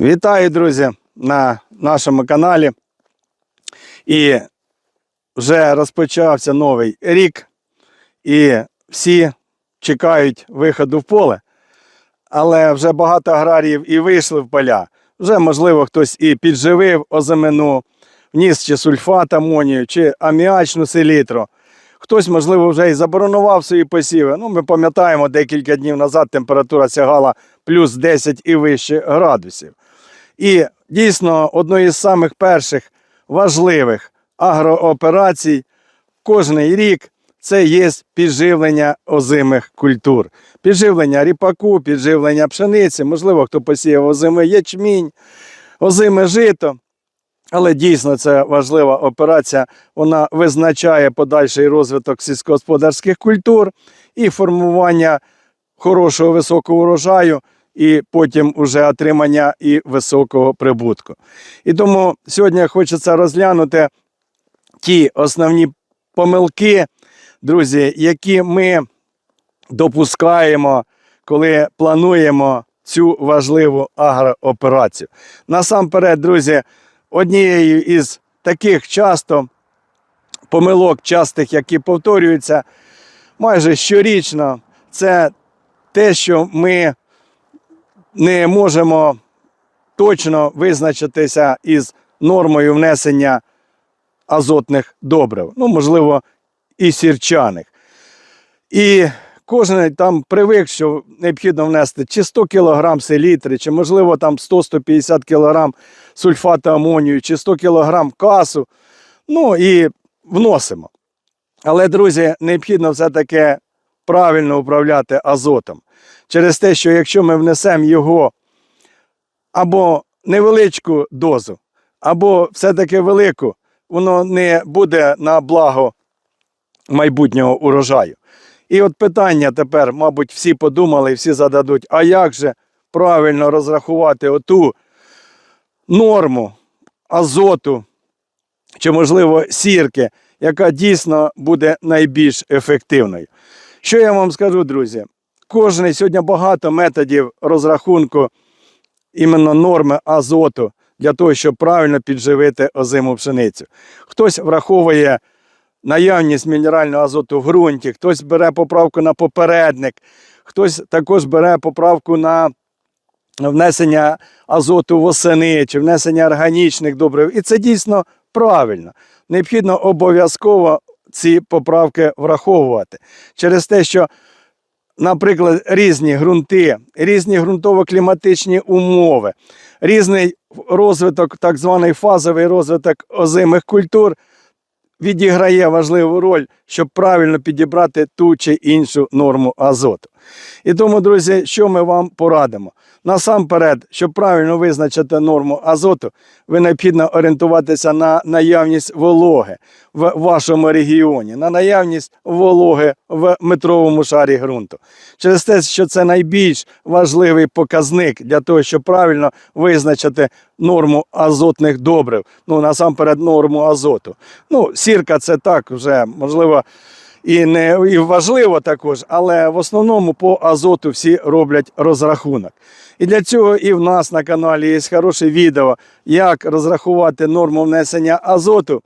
Вітаю, друзі, на нашому каналі. І вже розпочався новий рік, і всі чекають виходу в поле. Але вже багато аграріїв і вийшли в поля. Вже, можливо, хтось і підживив озимину, вніс чи сульфат амонію, чи аміачну селітру. Хтось, можливо, вже і заборонував свої посіви. Ну, ми пам'ятаємо, декілька днів назад температура сягала плюс 10 і вище градусів. І дійсно одною з самих перших важливих агрооперацій кожний рік це є підживлення озимих культур. Підживлення ріпаку, підживлення пшениці, можливо, хто посіяв озимий ячмінь, озиме жито. Але дійсно це важлива операція. Вона визначає подальший розвиток сільськогосподарських культур і формування хорошого високого урожаю, і потім уже отримання і високого прибутку. І тому сьогодні хочеться розглянути ті основні помилки, друзі, які ми допускаємо, коли плануємо цю важливу агрооперацію. Насамперед, друзі, однією із таких часто помилок, частих, які повторюються майже щорічно, це те, що ми не можемо точно визначитися із нормою внесення азотних добрив, ну, можливо, і сірчаних. І кожен там привик, що необхідно внести чи 100 кг селітри, чи, можливо, там 100-150 кг сульфату амонію, чи 100 кг касу. Ну і вносимо. Але, друзі, необхідно все-таки правильно управляти азотом. Через те, що якщо ми внесемо його або невеличку дозу, або все-таки велику, воно не буде на благо майбутнього урожаю. І от питання тепер, мабуть, всі подумали, всі зададуть, а як же правильно розрахувати оту норму азоту, чи, можливо, сірки, яка дійсно буде найбільш ефективною. Що я вам скажу, друзі? Кожний сьогодні багато методів розрахунку іменно норми азоту для того, щоб правильно підживити озиму пшеницю. Хтось враховує наявність мінерального азоту в ґрунті, хтось бере поправку на попередник, хтось також бере поправку на внесення азоту восени чи внесення органічних добрив. І це дійсно правильно. Необхідно обов'язково ці поправки враховувати через те, що наприклад, різні ґрунти, різні ґрунтово-кліматичні умови, різний розвиток, так званий фазовий розвиток озимих культур відіграє важливу роль, щоб правильно підібрати ту чи іншу норму азоту. І тому, друзі, що ми вам порадимо? Насамперед, щоб правильно визначити норму азоту, ви необхідно орієнтуватися на наявність вологи в вашому регіоні, на наявність вологи в метровому шарі ґрунту. Через те, що це найбільш важливий показник для того, щоб правильно визначити норму азотних добрив, ну насамперед норму азоту. Ну, сірка це так вже можливо і не і важливо також, але в основному по азоту всі роблять розрахунок. І для цього і в нас на каналі є хороше відео, як розрахувати норму внесення азоту.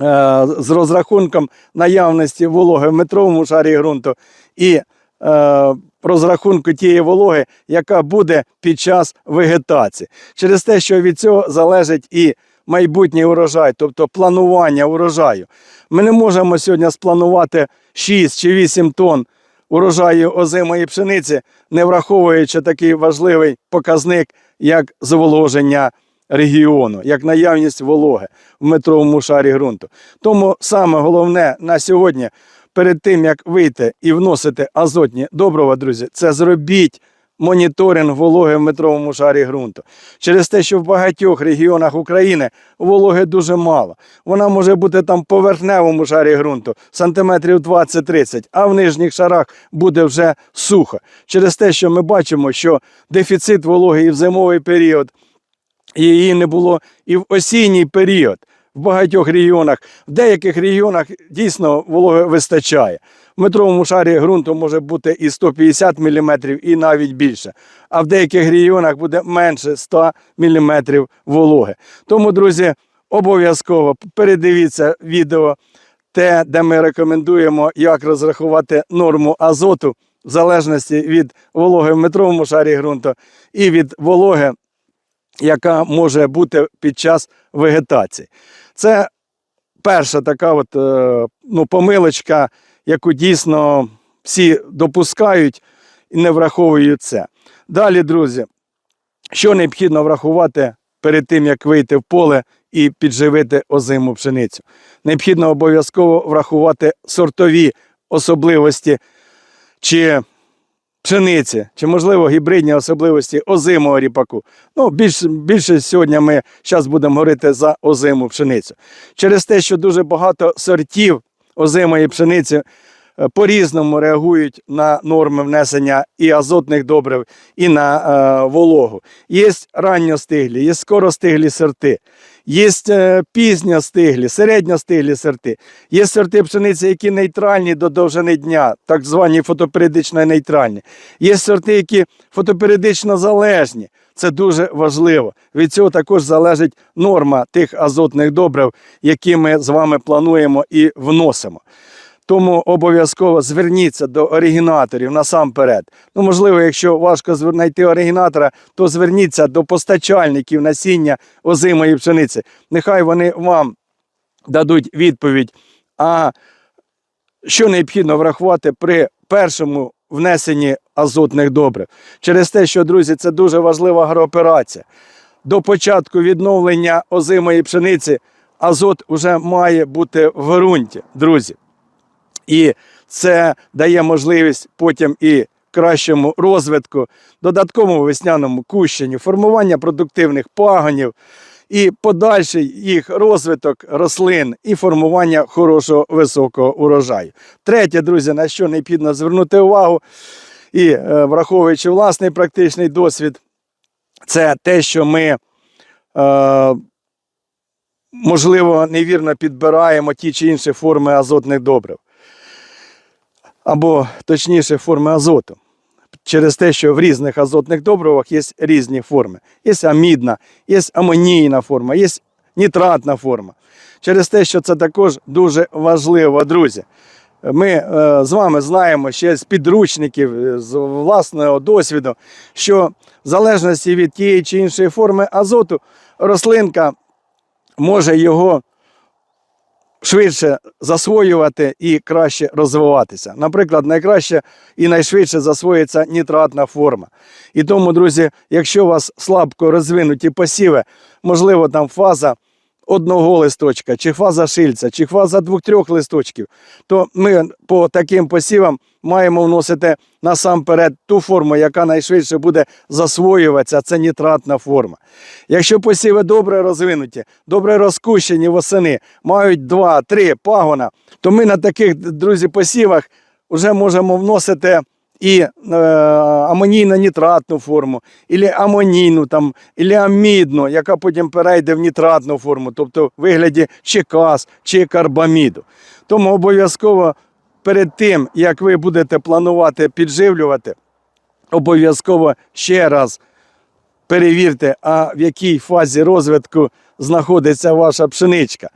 е, З розрахунком наявності вологи в метровому шарі ґрунту і е, розрахунку тієї вологи, яка буде під час вегетації. Через те, що від цього залежить і майбутній урожай, тобто планування урожаю. Ми не можемо сьогодні спланувати 6 чи 8 тонн урожаю озимої пшениці, не враховуючи такий важливий показник, як зволоження регіону, як наявність вологи в метровому шарі ґрунту. Тому саме головне на сьогодні, перед тим як вийти і вносити азотні добрива, друзі, це зробіть моніторинг вологи в метровому шарі ґрунту. Через те, що в багатьох регіонах України вологи дуже мало. Вона може бути там поверхневому шарі ґрунту, сантиметрів 20-30, а в нижніх шарах буде вже сухо. Через те, що ми бачимо, що дефіцит вологи і в зимовий період, її не було і в осінній період. В багатьох регіонах, в деяких регіонах дійсно вологи вистачає. Метровому шарі ґрунту може бути і 150 мм, і навіть більше. А в деяких регіонах буде менше 100 мм вологи. Тому, друзі, обов'язково передивіться відео, те, де ми рекомендуємо, як розрахувати норму азоту в залежності від вологи в метровому шарі ґрунту і від вологи, яка може бути під час вегетації. Це перша така от, е, ну, помилочка, яку дійсно всі допускають і не враховують це. Далі, друзі, що необхідно врахувати перед тим, як вийти в поле і підживити озиму пшеницю? Необхідно обов'язково врахувати сортові особливості чи пшениці, чи, можливо, гібридні особливості озимого ріпаку. Ну, більш, більше сьогодні ми зараз будемо говорити за озиму пшеницю. Через те, що дуже багато сортів озимої пшениці е, по-різному реагують на норми внесення і азотних добрив, і на е, вологу. Є ранньостиглі, є скоростиглі сорти, є е, пізньостиглі, середньостиглі сорти, є сорти пшениці, які нейтральні до довжини дня, так звані фотоперіодично нейтральні. Є сорти, які фотоперіодично залежні. Це дуже важливо. Від цього також залежить норма тих азотних добрив, які ми з вами плануємо і вносимо. Тому обов'язково зверніться до оригінаторів насамперед. Ну, можливо, якщо важко знайти оригінатора, то зверніться до постачальників насіння озимої пшениці. Нехай вони вам дадуть відповідь. А що необхідно врахувати при першому внесенні азотних добрив? Через те, що, друзі, це дуже важлива агрооперація. До початку відновлення озимої пшениці азот вже має бути в ґрунті, друзі. І це дає можливість потім і кращому розвитку, додатковому весняному кущенню, формування продуктивних пагонів і подальший їх розвиток рослин і формування хорошого високого урожаю. Третє, друзі, на що необхідно звернути увагу, і е, враховуючи власний практичний досвід, це те, що ми. Е, Можливо, невірно підбираємо ті чи інші форми азотних добрив або точніше форми азоту. Через те, що в різних азотних добривах є різні форми. Є амідна, є амонійна форма, є нітратна форма. Через те, що це також дуже важливо, друзі. Ми е, з вами знаємо ще з підручників, е, з власного досвіду, що в залежності від тієї чи іншої форми азоту рослинка може його швидше засвоювати і краще розвиватися. Наприклад, найкраще і найшвидше засвоїться нітратна форма. І тому, друзі, якщо у вас слабко розвинуті посіви, можливо, там фаза одного листочка, чи фаза шильця, чи фаза двох-трьох листочків, то ми по таким посівам маємо вносити насамперед ту форму, яка найшвидше буде засвоюватися, це нітратна форма. Якщо посіви добре розвинуті, добре розкущені восени, мають 2-3 пагона, то ми на таких, друзі, посівах вже можемо вносити і е, амонійно-нітратну форму, ілі амонійну, там, ілі амідну, яка потім перейде в нітратну форму, тобто в вигляді чи каз, чи карбаміду. Тому обов'язково перед тим, як ви будете планувати підживлювати, обов'язково ще раз перевірте, а в якій фазі розвитку знаходиться ваша пшеничка.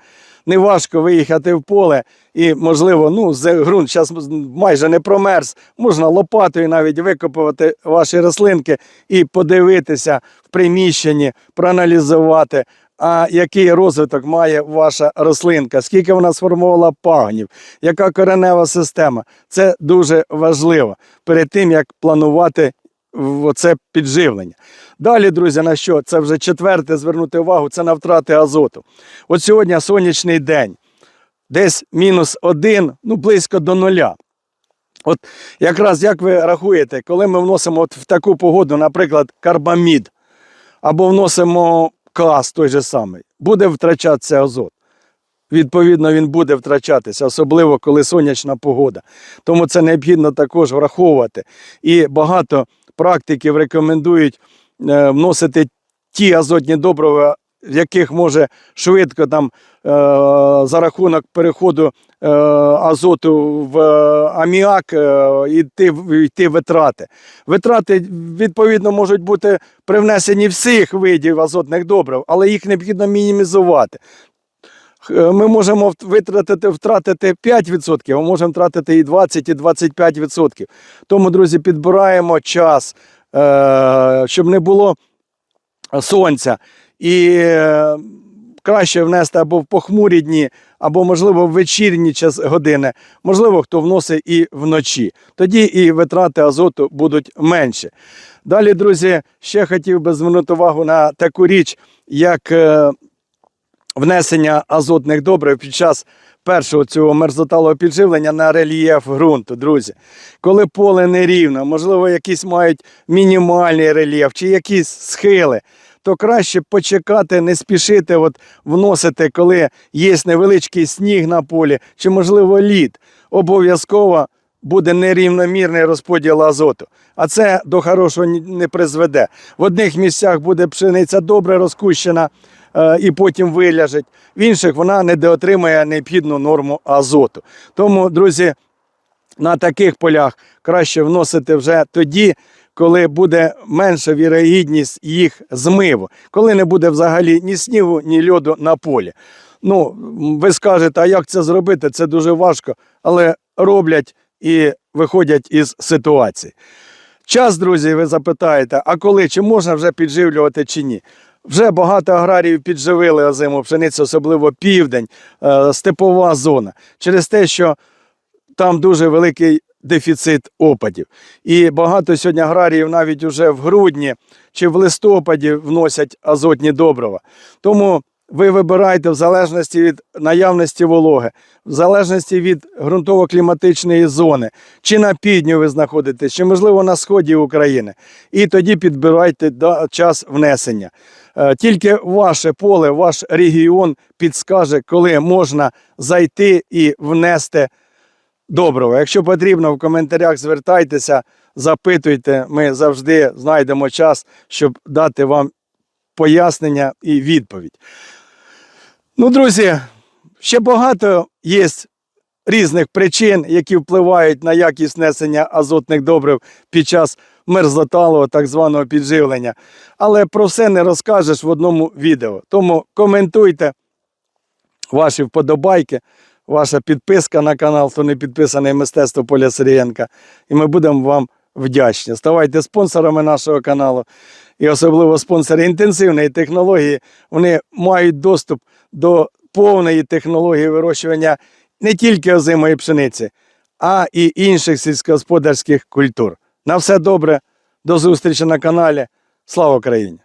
Неважко виїхати в поле і, можливо, ну, ґрунт зараз майже не промерз. Можна лопатою навіть викопувати ваші рослинки і подивитися в приміщенні, проаналізувати, а який розвиток має ваша рослинка, скільки вона сформувала пагонів, яка коренева система. Це дуже важливо перед тим, як планувати оце підживлення. Далі, друзі, на що? Це вже четверте звернути увагу, це на втрати азоту. От сьогодні сонячний день, десь мінус один, ну близько до нуля. От якраз як ви рахуєте, коли ми вносимо от в таку погоду, наприклад, карбамід, або вносимо каз той же самий, буде втрачатися азот. Відповідно, він буде втрачатися, особливо коли сонячна погода. Тому це необхідно також враховувати. І багато практиків рекомендують е, вносити ті азотні добрива, в яких може швидко там за рахунок переходу е, азоту в е, аміак е, йти, йти витрати. Витрати, відповідно, можуть бути привнесені всіх видів азотних добрив, але їх необхідно мінімізувати. Х- Ми можемо витратити, втратити 5%, а можемо втратити і 20, і 25%. Тому, друзі, підбираємо час, е, щоб не було сонця. І е, краще внести або в похмурі дні, або, можливо, в вечірні час години. Можливо, хто вносить і вночі. Тоді і витрати азоту будуть менші. Далі, друзі, ще хотів би звернути увагу на таку річ, як е, внесення азотних добрив під час першого цього мерзоталого підживлення на рельєф ґрунту, друзі. Коли поле нерівно, можливо, якісь мають мінімальний рельєф чи якісь схили, то краще почекати, не спішити от вносити, коли є невеличкий сніг на полі, чи, можливо, лід. Обов'язково буде нерівномірний розподіл азоту. А це до хорошого не призведе. В одних місцях буде пшениця добре розкущена е, і потім виляжить, в інших вона недоотримає необхідну норму азоту. Тому, друзі, на таких полях краще вносити вже тоді, коли буде менша вірогідність їх змиву, коли не буде взагалі ні снігу, ні льоду на полі. Ну, ви скажете, а як це зробити? Це дуже важко, але роблять і виходять із ситуації. Час, друзі, ви запитаєте, а коли, чи можна вже підживлювати чи ні? Вже багато аграріїв підживили озиму пшеницю, особливо південь, е, степова зона, через те, що там дуже великий дефіцит опадів. І багато сьогодні аграріїв навіть уже в грудні чи в листопаді вносять азотні добрива. Тому ви вибираєте в залежності від наявності вологи, в залежності від ґрунтово-кліматичної зони, чи на півдні ви знаходитесь, чи можливо на сході України. І тоді підбирайте час внесення. Е, Тільки ваше поле, ваш регіон підскаже, коли можна зайти і внести доброго. Якщо потрібно, в коментарях звертайтеся, запитуйте. Ми завжди знайдемо час, щоб дати вам пояснення і відповідь. Ну, друзі, ще багато є різних причин, які впливають на якість несення азотних добрив під час мерзлоталого так званого підживлення. Але про все не розкажеш в одному відео. Тому коментуйте ваші вподобайки, ваша підписка на канал, хто не підписаний мистецтво Поля Сирієнка. І ми будемо вам вдячні. Ставайте спонсорами нашого каналу. І особливо спонсори інтенсивної технології. Вони мають доступ до повної технології вирощування не тільки озимої пшениці, а і інших сільськогосподарських культур. На все добре, до зустрічі на каналі. Слава Україні!